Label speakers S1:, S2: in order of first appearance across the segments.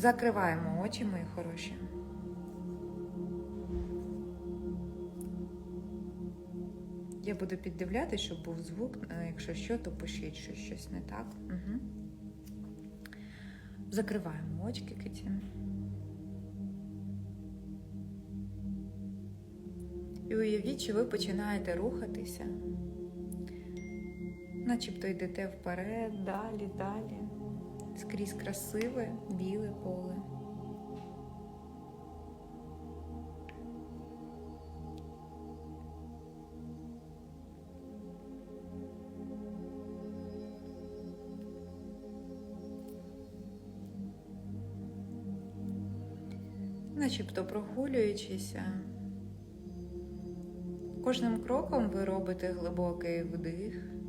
S1: Закриваємо очі, мої хороші. Я буду піддивляти, щоб був звук. Е, Якщо що, то пишіть, що щось не так. Угу. Закриваємо очки, Киті. І уявіть, що ви починаєте рухатися, начебто йдете вперед, далі, далі, скрізь красиве біле поле. Начебто прогулюючися, кожним кроком ви робите глибокий вдих,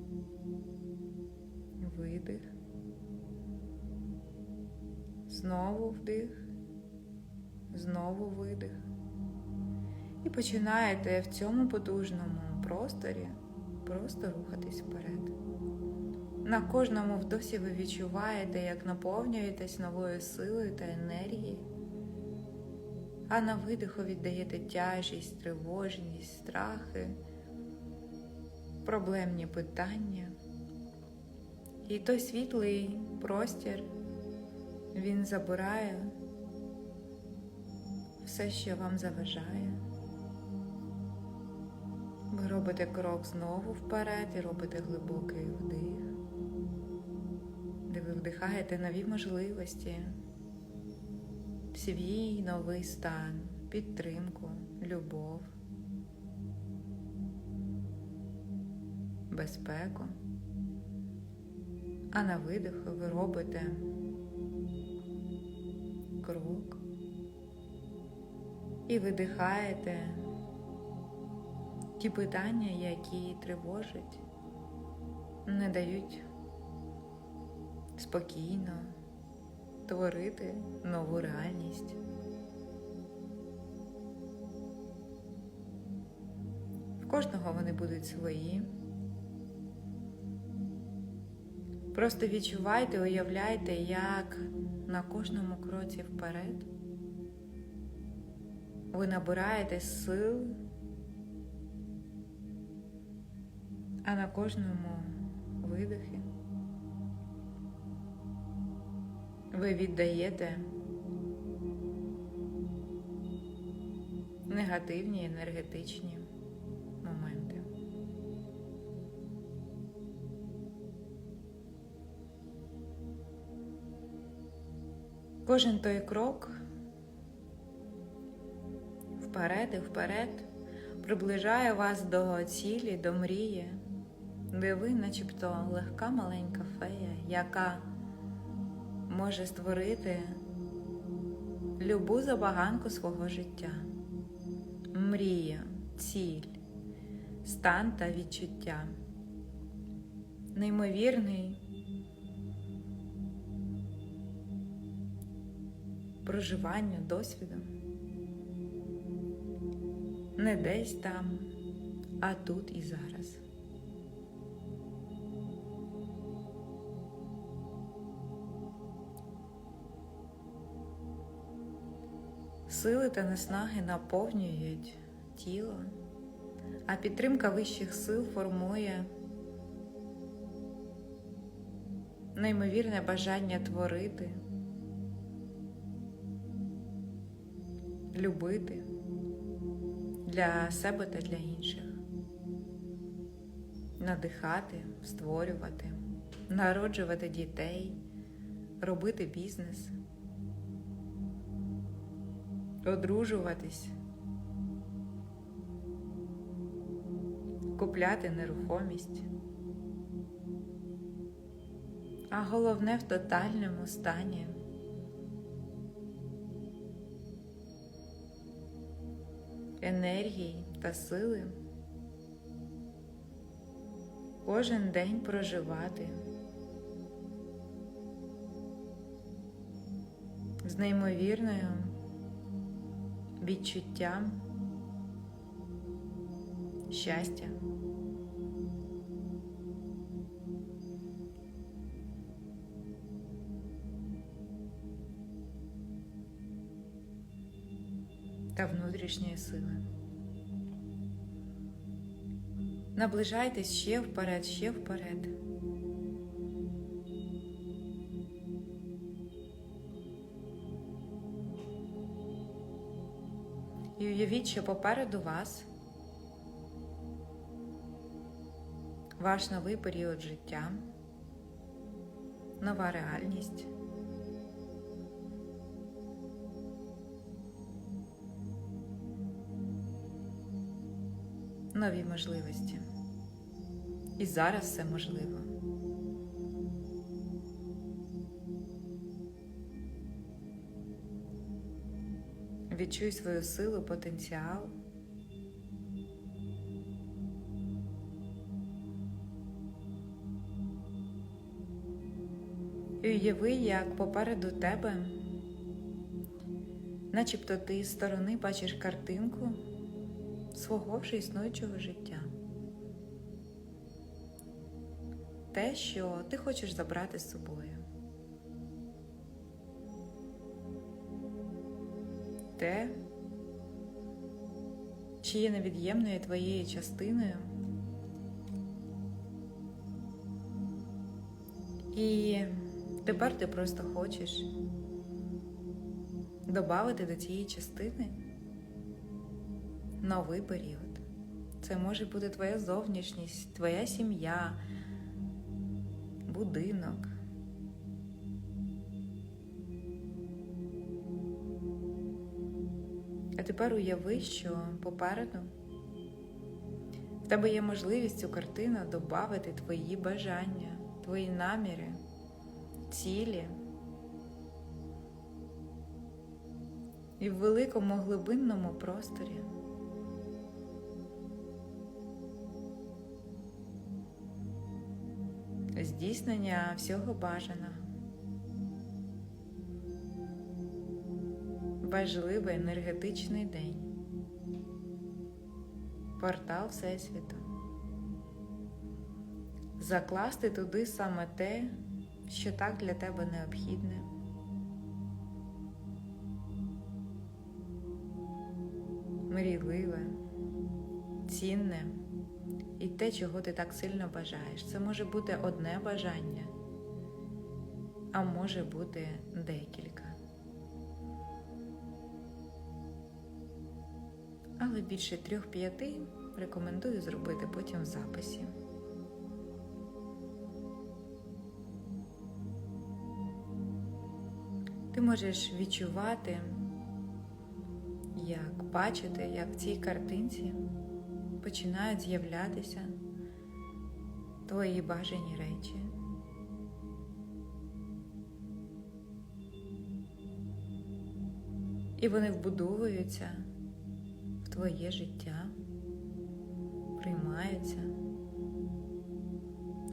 S1: знову вдих, знову видих. І починаєте в цьому потужному просторі просто рухатись вперед. На кожному вдосі ви відчуваєте, як наповнюєтесь новою силою та енергією а на видиху віддаєте тяжість, тривожність, страхи, проблемні питання. І той світлий простір, він забирає все, що вам заважає. Ви робите крок знову вперед і робите глибокий вдих, де ви вдихаєте нові можливості свій новий стан, підтримку, любов, безпеку. А на видиху ви робите крок і видихаєте ті питання, які тривожать, не дають спокійно творити нову реальність. В кожного вони будуть свої. Просто відчувайте, уявляйте, як на кожному кроці вперед. Ви набираєте сил, а на кожному видихі ви віддаєте негативні енергетичні Кожен той крок вперед і вперед приближає вас до цілі, до мрії, де ви, начебто, легка маленька фея, яка може створити любу забаганку свого життя, мрія, ціль, стан та відчуття, неймовірний проживання досвідом. Не десь там, а тут і зараз. Сили та наснаги наповнюють тіло, а підтримка вищих сил формує неймовірне бажання творити, любити для себе та для інших, надихати, створювати, народжувати дітей, робити бізнес одружуватись, купляти нерухомість. А головне в тотальному стані. Енергії та сили кожен день проживати з неймовірною відчуттям щастя. Внутрішньої сили. Наближайтесь ще вперед, ще вперед. І уявіть, що попереду вас ваш новий період життя, нова реальність. Нові можливості. І зараз все можливо. Відчуй свою силу, потенціал. І уяви, як попереду тебе, начебто ти з сторони бачиш картинку свого вже існуючого життя. Те, що ти хочеш забрати з собою. Те, чи є невід'ємною твоєю частиною. І тепер ти просто хочеш додати до цієї частини новий період. Це може бути твоя зовнішність, твоя сім'я, будинок. А тепер уяви, що попереду в тебе є можливість цю картину додати твої бажання, твої наміри, цілі. І в великому глибинному просторі. Здійснення всього бажаного. Важливий енергетичний день. Портал Всесвіту. Закласти туди саме те, що так для тебе необхідне. Мрійливе, цінне те, чого ти так сильно бажаєш. Це може бути одне бажання, а може бути декілька. Але більше трьох-п'яти рекомендую зробити потім в записі. Ти можеш відчувати, як бачити, як в цій картинці починають з'являтися твої бажані речі. І вони вбудовуються в твоє життя, приймаються.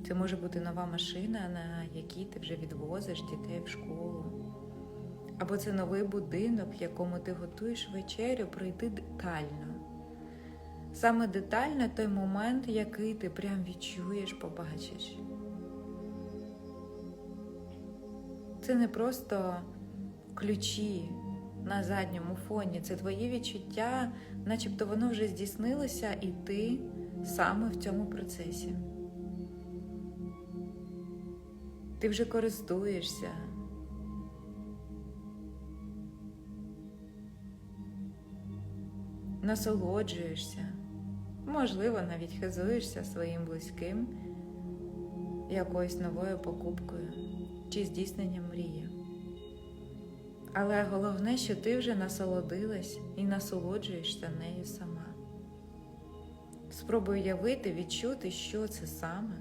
S1: Це може бути нова машина, на якій ти вже відвозиш дітей в школу. Або це новий будинок, в якому ти готуєш вечерю, пройти детально. Саме детально той момент, який ти прям відчуєш, побачиш. Це не просто ключі на задньому фоні, це твої відчуття, начебто воно вже здійснилося, і ти саме в цьому процесі. Ти вже користуєшся. Насолоджуєшся, можливо, навіть хизуєшся своїм близьким якоюсь новою покупкою чи здійсненням мрії. Але головне, що ти вже насолодилась і насолоджуєшся нею сама. Спробуй уявити, відчути, що це саме.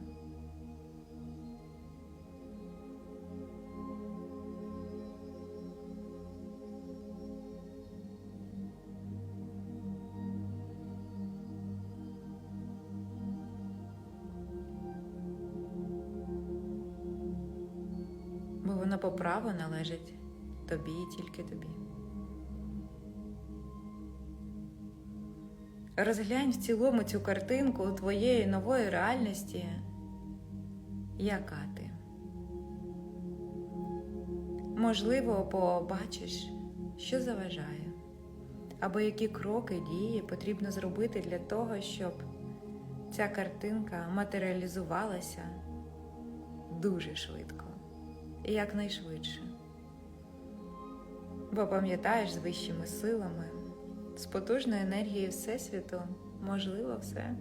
S1: Праву належить тобі і тільки тобі. Розглянь в цілому цю картинку твоєї нової реальності, яка ти. Можливо, побачиш, що заважає, або які кроки дії потрібно зробити для того, щоб ця картинка матеріалізувалася дуже швидко і якнайшвидше. Бо пам'ятаєш з вищими силами, з потужною енергією Всесвіту можливо все.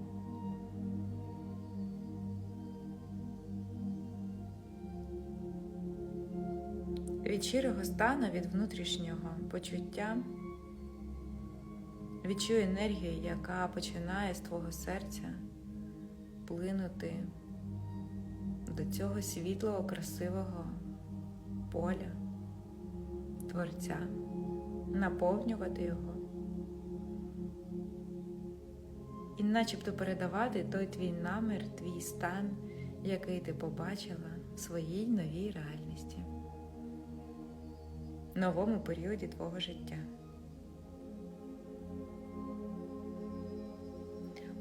S1: Від щирого стану, від внутрішнього почуття відчуй енергію, яка починає з твого серця плинути до цього світлого, красивого поля, творця, наповнювати його і начебто передавати той твій намір, твій стан, який ти побачила в своїй новій реальності, новому періоді твого життя.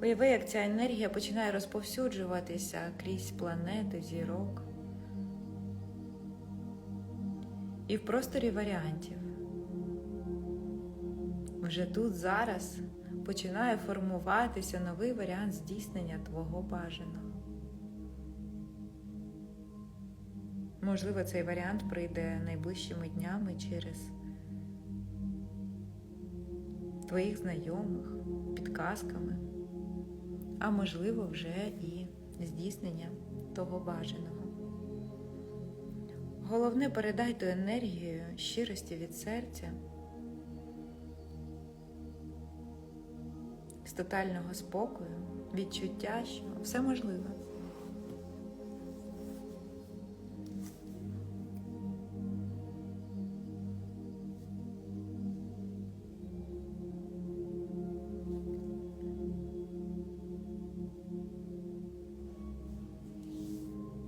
S1: Уяви, як ця енергія починає розповсюджуватися крізь планети, зірок. І в просторі варіантів. Вже тут зараз починає формуватися новий варіант здійснення твого бажаного. Можливо, цей варіант прийде найближчими днями через твоїх знайомих, підказками, а можливо, вже і здійснення того бажаного. Головне, передай ту енергію щирості від серця, з тотального спокою, відчуття, що все можливо.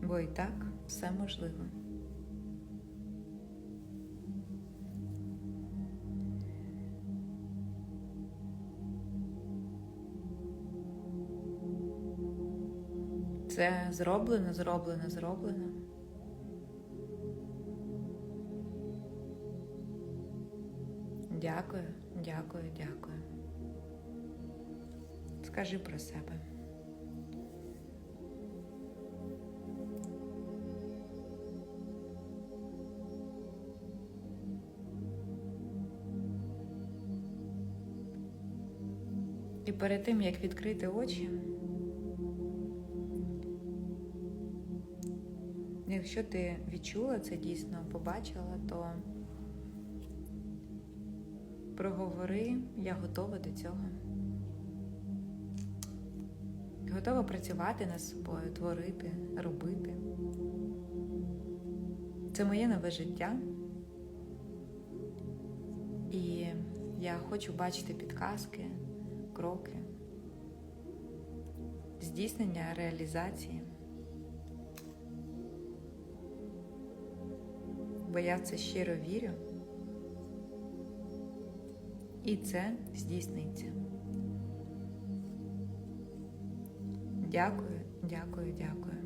S1: Бо і так все можливо. Це зроблено, зроблено, зроблено. Дякую, дякую, дякую. Скажи про себе. І перед тим, як відкрити очі, якщо ти відчула це дійсно, побачила, то проговори, я готова до цього. Готова працювати над собою, творити, робити. Це моє нове життя. І я хочу бачити підказки, кроки, здійснення реалізації. Бо я в це щиро вірю. І це здійсниться. Дякую, дякую, дякую.